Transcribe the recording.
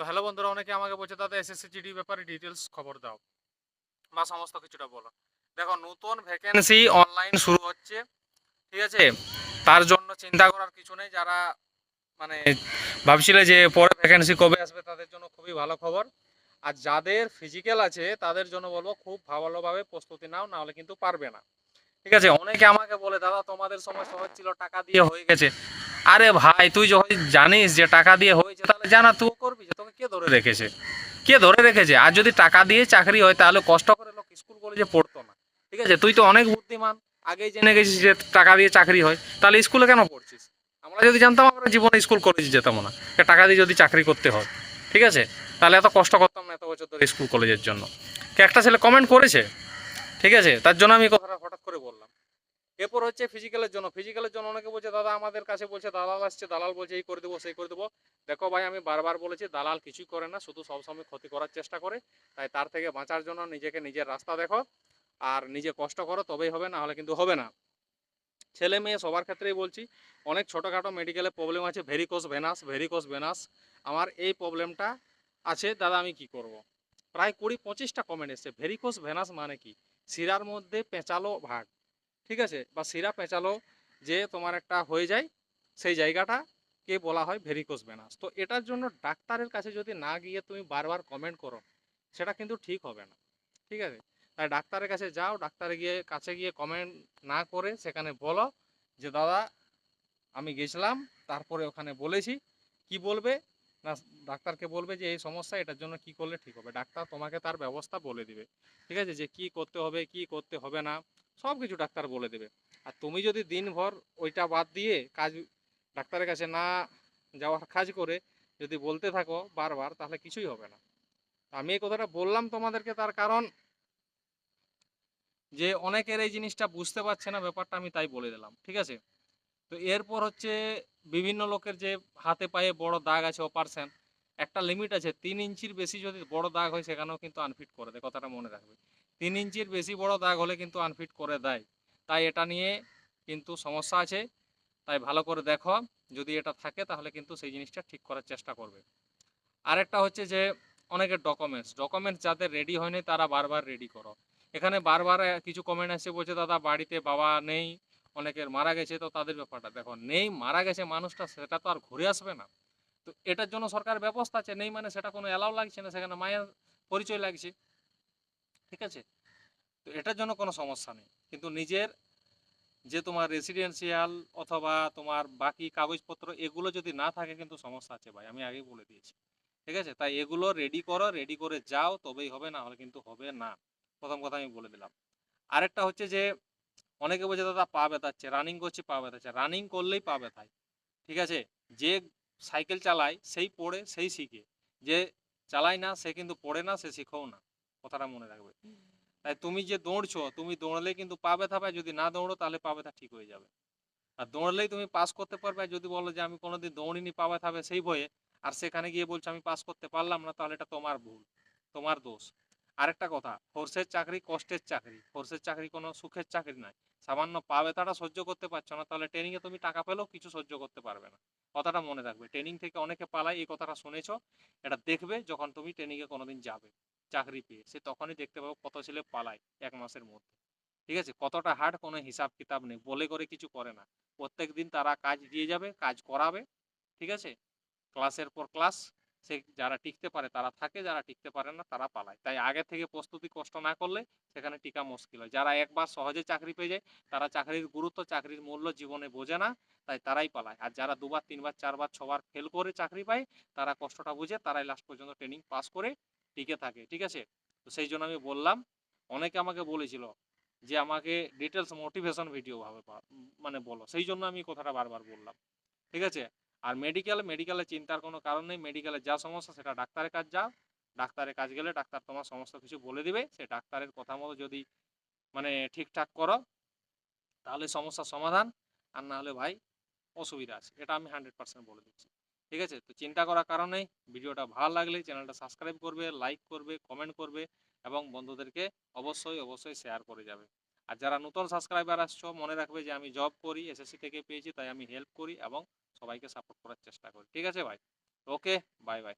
তো হ্যালো বন্ধুরা, অনেকে আমাকে বলছে, দাদা এসএসসি জিডি ব্যাপারে ডিটেলস খবর দাও বা সমস্ত কিছুটা বলো। দেখো, নতুন ভ্যাকেন্সি অনলাইন শুরু হচ্ছে, ঠিক আছে? তার জন্য চিন্তা করার কিছু নেই। যারা মানে ভাবছিলে যে পরে ভ্যাকেন্সি কবে আসবে, তাদের জন্য খুবই ভালো খবর। আর যাদের ফিজিক্যাল আছে, তাদের জন্য বলব, খুব ভালোভাবে প্রস্তুতি নাও না হলে কিন্তু পারবে না। ঠিক আছে? অনেকে আমাকে বলে, দাদা, তোমাদের সময় সহজ ছিল, টাকা দিয়ে হয়ে গেছে। আরে ভাই, তুই যখন জানিস যে টাকা দিয়ে হয়েছে, তাহলে জানা তুই করবি যে তোকে কে ধরে রেখেছে? কে ধরে রেখেছে? আর যদি টাকা দিয়ে চাকরি হয়, তাহলে কষ্ট করে লোক স্কুল কলেজে পড়তো না। ঠিক আছে? তুই তো অনেক বুদ্ধিমান। আগেই জেনে গেছিস যে টাকা দিয়ে চাকরি হয়, তাহলে স্কুলে কেন পড়ছিস? আমরা যদি জানতাম, আমরা জীবনে স্কুল কলেজে যেতাম না। টাকা দিয়ে যদি চাকরি করতে হয়। ঠিক আছে? তাহলে এত কষ্ট করতাম না এত বছর ধরে স্কুল কলেজের জন্য। একটা ছেলে কমেন্ট করেছে? ঠিক আছে? তার জন্য আমি কথাটা হঠাৎ করে বললাম। এরপর হচ্ছে ফিজিক্যালের জন্য ফিজিক্যালের জন্য অনেকে বলছে, দাদা, আমাদের কাছে বলছে, দালাল আসছে, দালাল বলছে, এই করে দেবো, সেই করে দেবো। দেখো ভাই, আমি বারবার বলেছি, দালাল কিছুই করে না, শুধু সবসময় ক্ষতি করার চেষ্টা করে। তাই তার থেকে বাঁচার জন্য নিজেকে নিজের রাস্তা দেখো, আর নিজে কষ্ট করো, তবেই হবে না হলে কিন্তু হবে না। ছেলে মেয়ে, সবার ক্ষেত্রেই বলছি, অনেক ছোটোখাটো মেডিকেলে প্রবলেম আছে ভেরিকোস ভেনাস ভেরিকোস ভেনাস আমার এই প্রবলেমটা আছে, দাদা, আমি কি করব। প্রায় কুড়ি পঁচিশটা কমেন্ট এসছে ভেরিকোস ভেনাস মানে কি? শিরার মধ্যে পেঁচালো ভাগ। ঠিক আছে? বা শিরা পেঁচালো যে তোমার একটা হয়ে যায়, সেই জায়গাটা কে বলা হয় ভেরিকোস ভেনাস তো এটার জন্য ডাক্তারের কাছে যদি না গিয়ে তুমি বারবার কমেন্ট করো, সেটা কিন্তু ঠিক হবে না। ঠিক আছে? তাই ডাক্তারের কাছে যাও, ডাক্তারে গিয়ে কাছে গিয়ে কমেন্ট না করে সেখানে বলো যে, দাদা, আমি গেছিলাম, তারপরে ওখানে বলেছি। কি বলবে? না, ডাক্তারকে বলবে যে, এই সমস্যা, এটার জন্য কি করলে ঠিক হবে? ডাক্তার তোমাকে তার ব্যবস্থা বলে দিবে। ঠিক আছে? যে, কি করতে হবে, কি করতে হবে না? সব কিছু ডাক্তার বলে দেবে। আর তুমি যদি দিনভর ওইটা বাদ দিয়ে কাজ ডাক্তারের কাছে না যাওয়ার কাজ করে যদি বলতে থাকো বারবার, তাহলে কিছুই হবে না। আমি এই কথাটা বললাম তোমাদেরকে তার কারণ যে অনেকের এই জিনিসটা বুঝতে পারছে না, ব্যাপারটা আমি তাই বলে দিলাম, ঠিক আছে? তো এরপর হচ্ছে বিভিন্ন লোকের যে হাতে পায়ে বড় দাগ আছে অপারেশন একটা লিমিট আছে, তিন ইঞ্চির বেশি যদি বড় দাগ হয় সেখানেও কিন্তু আনফিট করে দেয় কথাটা মনে রাখবে। তিন ইঞ্চির বেশি বড় দাগ হলে কিন্তু আনফিট করে দেয়। তাই এটা নিয়ে কিন্তু সমস্যা আছে। তাই ভালো করে দেখো, যদি এটা থাকে তাহলে কিন্তু সেই জিনিসটা ঠিক করার চেষ্টা করবে। আরেকটা হচ্ছে যে, অনেকের ডকুমেন্টস ডকুমেন্টস যাদের রেডি হয়নি তারা বারবার রেডি করো। এখানে বারবার কিছু কমেন্ট আসছে বলছে, দাদা, বাড়িতে বাবা নেই, অনেকের মারা গেছে। তো তাদের ব্যাপারটা দেখো, নেই, মারা গেছে মানুষটা, সেটা তো আর ঘুরে আসবে না। তো এটার জন্য সরকার ব্যবস্থা আছে, নেই মানে সেটা কোনো অ্যালাউ লাগছে না, সেখানে মায়ের পরিচয় লাগছে। ঠিক আছে? তো এটার জন্য কোনো সমস্যা নেই। কিন্তু নিজের যে তোমার রেসিডেন্সিয়াল অথবা তোমার বাকি কাগজপত্র এগুলো যদি না থাকে কিন্তু সমস্যা আছে ভাই, আমি আগেই বলে দিয়েছি। ঠিক আছে? তাই এগুলো রেডি করো রেডি করে যাও, তবেই হবে, না হলে কিন্তু হবে না। প্রথম কথা আমি বলে দিলাম। আরেকটা হচ্ছে যে, অনেকে বলছে, দাদা, পা ব্যথাচ্ছে রানিং করছি, পা ব্যথাচ্ছে। রানিং করলেই পা ব্যথায়। ঠিক আছে? যে সাইকেল চালায়, সেই পড়ে, সেই শিখে। যে চালায় না, সে কিন্তু পড়ে না, সে শিখেও না। কথাটা মনে রাখবে। তাই তুমি যে দৌড়ছো, তুমি দৌড়লে কিন্তু পা ব্যথা পায়, যদি না দৌড়ো তাহলে পা ব্যথা ঠিক হয়ে যাবে। আর দৌড়লেই তুমি পাস করতে পারবে, যদি বলো যে আমি কোনোদিন দৌড়িনি, পা ব্যথা হবে সেই ভয়ে, আর সেখানে গিয়ে বলছো আমি পাস করতে পারলাম না, তাহলে এটা তোমার ভুল, তোমার দোষ। আরেকটা কথা ফোর্সের চাকরি কষ্টের চাকরি ফোর্সের চাকরি কোনো সুখের চাকরি নয়। সামান্য পা ব্যথাটা সহ্য করতে পারছ না, তাহলে ট্রেনিংয়ে তুমি টাকা পেলেও কিছু সহ্য করতে পারবে না। কথাটা মনে রাখবে ট্রেনিং থেকে অনেকে পালায়, এই কথাটা শুনেছো, এটা দেখবে যখন তুমি ট্রেনিং এ কোনোদিন যাবে। চাকরি পেয়ে, সে তখনই দেখতে পাবো কত ছেলে পালায় এক মাসের মধ্যে। ঠিক আছে? কতটা হার্ড কোনো হিসাব কিতাব নেই, বলে করে কিছু করে না। প্রত্যেক দিন তারা কাজ দিয়ে যাবে, কাজ করাবে, ঠিক আছে? ক্লাসের পর ক্লাস সে যারা টিকতে পারে, তারা থাকে, যারা টিকতে পারে না, তারা পালায়। তাই আগে থেকে প্রস্তুতি কষ্ট না করলে সেখানে টিকা মুশকিল হয়। যারা একবার সহজে চাকরি পেয়ে যায়, তারা চাকরির গুরুত্ব, চাকরির মূল্য জীবনে বোঝে না, তাই তারাই পালায়। আর যারা দুবার, তিনবার, চারবার, ছবার ফেল করে চাকরি পায়, তারা কষ্টটা বুঝে, তারাই লাস্ট পর্যন্ত ট্রেনিং পাস করে টিকে থাকে। ঠিক আছে? তো সেই জন্য আমি বললাম, অনেকে আমাকে বলেছিল যে, আমাকে ডিটেলস মোটিভেশন ভিডিও ভাবে মানে বলো। সেই জন্য আমি কথাটা বারবার বললাম। ঠিক আছে? আর মেডিকেল মেডিকেলে চিন্তার কোনো কারণ নেই। মেডিকেলে যা সমস্যা, সেটা ডাক্তারের কাজ যাও ডাক্তারের কাজ গেলে ডাক্তার তোমার সমস্ত কিছু বলে দিবে। সে ডাক্তারের কথা মতো যদি মানে ঠিকঠাক করো, তাহলে সমস্যার সমাধান। আর না হলে ভাই, অসুবিধা আছে। এটা আমি হান্ড্রেড পার্সেন্ট বলে দিচ্ছি। ঠিক আছে? তো চিন্তা করার কারণে ভিডিওটা ভালো লাগলে চ্যানেলটা সাবস্ক্রাইব করবে লাইক করবে কমেন্ট করবে এবং বন্ধুদেরকে অবশ্যই অবশ্যই শেয়ার করে যাবে। আর যারা নতুন সাবস্ক্রাইবার আসছো, মনে রাখবে যে আমি জব করি এসএসসি থেকে পেয়েছি, তাই আমি হেল্প করি এবং সবাইকে সাপোর্ট করার চেষ্টা করি। ঠিক আছে ভাই? Okay bye bye